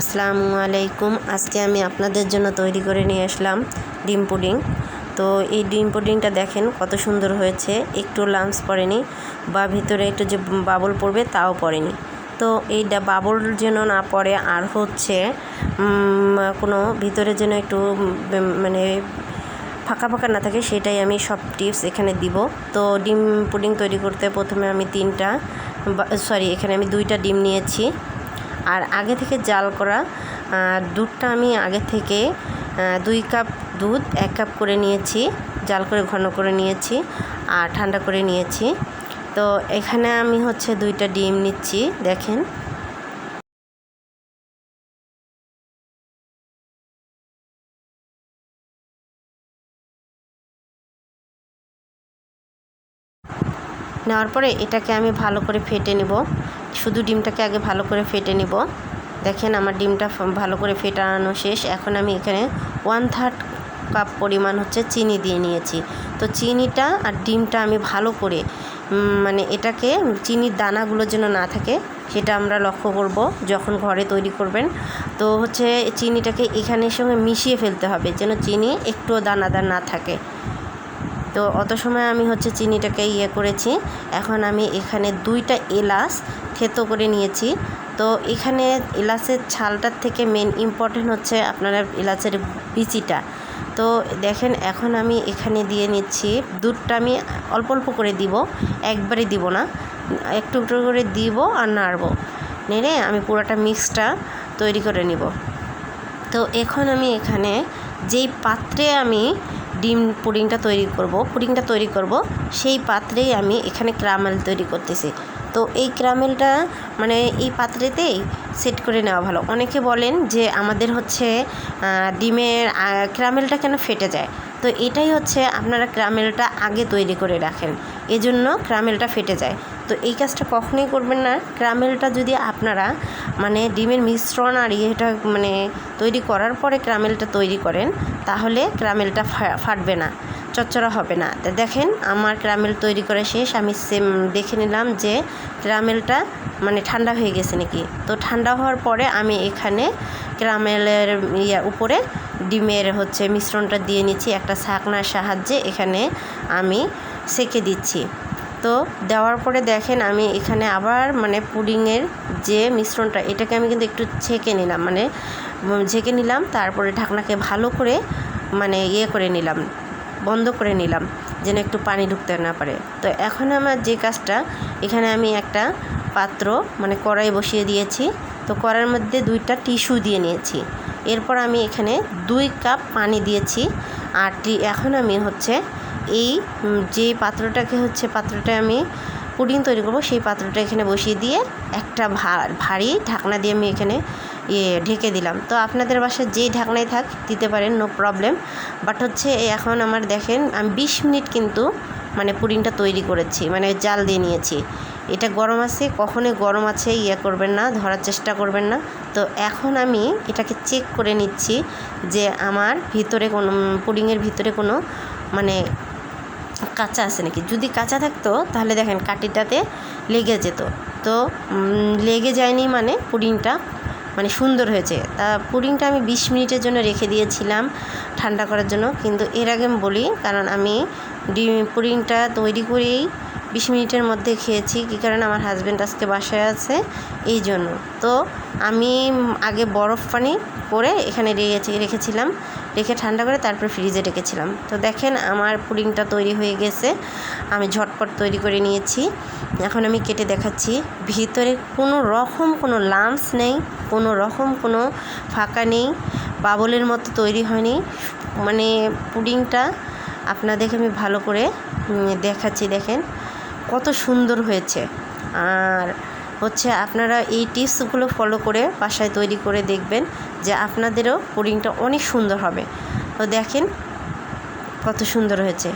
আসসালামু আলাইকুম। আজকে আমি আপনাদের জন্য তৈরি করে নিয়ে আসলাম ডিম পুডিং। তো এই ডিম পুডিংটা দেখেন কত সুন্দর হয়েছে। একটু লাঞ্চ পড়েনি বা ভিতরে একটু যে বাবল পড়বে তাও পড়েনি। তো এই বাবল যেন না পড়ে, আর হচ্ছে কোনো ভিতরে যেন একটু মানে ফাঁকা ফাঁকা না থাকে, সেটাই আমি সব টিপস এখানে দিব। তো ডিম পুডিং তৈরি করতে প্রথমে আমি তিনটা সরি, এখানে আমি দুইটা ডিম নিয়েছি। আর আগে থেকে জাল করা দুধটা আমি আগে থেকে দুই কাপ দুধ এক কাপ করে নিয়েছি, জাল করে ঘন করে নিয়েছি আর ঠান্ডা করে নিয়েছি। তো এখানে আমি হচ্ছে দুইটা ডিম নিচ্ছি, দেখেন। নেওয়ার পরে এটাকে আমি ভালো করে ফেটে নেব। শুধু ডিমটাকে আগে ভালো করে ফেটে নেব। দেখেন আমার ডিমটা ভালো করে ফেটানো শেষ। এখন আমি এখানে ওয়ান থার্ড কাপ পরিমাণ হচ্ছে চিনি দিয়ে নিয়েছি। তো চিনিটা আর ডিমটা আমি ভালো করে মানে এটাকে চিনির দানাগুলো যেন না থাকে, সেটা আমরা লক্ষ্য করব যখন ঘরে তৈরি করবেন। তো হচ্ছে চিনিটাকে এখানের সঙ্গে মিশিয়ে ফেলতে হবে যেন চিনি একটুও দানাদার না থাকে। তো অত সময় আমি হচ্ছে চিনিটাকে ইয়ে করেছি। এখন আমি এখানে দুইটা এলাচ থেতো করে নিয়েছি। তো এখানে এলাচের ছালটার থেকে মেন ইম্পর্টেন্ট হচ্ছে আপনারা এলাচের বিচিটা। তো দেখেন, এখন আমি এখানে দিয়ে নিচ্ছি দুধটা আমি অল্প অল্প করে দিব, একবারে দিব না। একটু একটু করে দিব আর নাড়বো। নেড়ে আমি পুরোটা মিক্সটা তৈরি করে নিব। তো এখন আমি এখানে যেই পাত্রে আমি ডিম পুডিংটা তৈরি করব, পুডিংটা তৈরি করব, সেই পাত্রেই আমি এখানে ক্রামেল তৈরি করতেছি। তো এই ক্রামেলটা মানে এই পাত্রেতেই সেট করে নেওয়া ভালো। অনেকে বলেন যে আমাদের হচ্ছে ডিমের ক্রামেলটা কেন ফেটে যায়? তো এটাই হচ্ছে আপনারা ক্রামেলটা আগে তৈরি করে রাখেন, এজন্য ক্রামেলটা ফেটে যায়। তো এই কাজটা কখনোই করবেন না। ক্রামেলটা যদি আপনারা মানে ডিমের মিশ্রণ আর ইয়েটা মানে তৈরি করার পরে ক্রামেলটা তৈরি করেন তাহলে ক্রামেলটা ফাটবে না, চচ্চড়া হবে না। তা দেখেন, আমার ক্রামেল তৈরি করা শেষ। আমি সেম দেখে নিলাম যে ক্রামেলটা মানে ঠান্ডা হয়ে গেছে নাকি। তো ঠান্ডা হওয়ার পরে আমি এখানে ক্রামেলের ইয়া উপরে ডিমের হচ্ছে মিশ্রণটা দিয়ে নিচ্ছি। একটা ছাকনার সাহায্যে এখানে আমি সেকে দিচ্ছি। তো দেওয়ার পরে দেখেন আমি এখানে আবার মানে পুডিংয়ের যে মিশ্রণটা, এটাকে আমি কিন্তু একটু ছেঁকে নিলাম মানে ছেঁকে নিলাম, তারপরে ঢাকনাকে ভালো করে মানে ইয়ে করে নিলাম, বন্ধ করে নিলাম, যেন একটু পানি ঢুকতে না পারে। তো এখন আমার যে কাজটা, এখানে আমি একটা পাত্র মানে কড়াই বসিয়ে দিয়েছি, তো কড়াইয়ের মধ্যে দুইটা টিস্যু দিয়ে নিয়েছি। এরপর আমি এখানে দুই কাপ পানি দিয়েছি, আর এখন আমি হচ্ছে এই যে পাত্রটাকে হচ্ছে পাত্রটা আমি পুডিং তৈরি করব, সেই পাত্রটা এখানে বসিয়ে দিয়ে একটা ভারী ঢাকনা দিয়ে আমি এখানে ইয়ে ঢেকে দিলাম। তো আপনাদের বাসায় যেই ঢাকনাই থাক, দিতে পারেন নো প্রবলেম বাট হচ্ছে এখন আমার দেখেন, আমি বিশ মিনিট কিন্তু মানে পুডিংটা তৈরি করেছি মানে জাল দিয়ে নিয়েছি। এটা গরম আছে, কখনোই গরম আছে ইয়ে করবেন না, ধরার চেষ্টা করবেন না। তো এখন আমি এটাকে চেক করে নিচ্ছি যে আমার ভিতরে কোনো পুডিংয়ের ভিতরে কোনো মানে কাঁচা আছে নাকি? যদি কাঁচা থাকতো, তাহলে দেখেন কাটিটাতে লেগে যেত। তো লেগে যায়নি মানে পুডিংটা মানে সুন্দর হয়েছে। তা পুডিংটা আমি বিশ মিনিটের জন্য রেখে দিয়েছিলাম ঠান্ডা করার জন্য। কিন্তু এর আগে আমি বলি, কারণ আমি ডিম, পুডিংটা তৈরি করেই বিশ মিনিটের মধ্যে খেয়েছি, কী কারণে আমার হাজব্যান্ড আজকে বাসায় আছে, এই জন্য। তো আমি আগে বরফ পানি করে এখানে রেখেছি, রেখেছিলাম, রেখে ঠান্ডা করে তারপর ফ্রিজে রেখেছিলাম তো দেখেন আমার পুডিংটা তৈরি হয়ে গেছে, আমি ঝটপট তৈরি করে নিয়েছি। এখন আমি কেটে দেখাচ্ছি, ভিতরে কোনো রকম কোনো লামস নেই, কোনো রকম কোনো ফাঁকা নেই, বাবলের মতো তৈরি হয়নি। মানে পুডিংটা আপনাদেরকে আমি ভালো করে দেখাচ্ছি, দেখেন। কত সুন্দর হয়েছে। আর হচ্ছে আপনারা এই টিপসগুলো ফলো করে বাসায় তৈরি করে দেখবেন যে আপনাদেরও পুডিংটা অনেক সুন্দর হবে। তো দেখেন কত সুন্দর হয়েছে।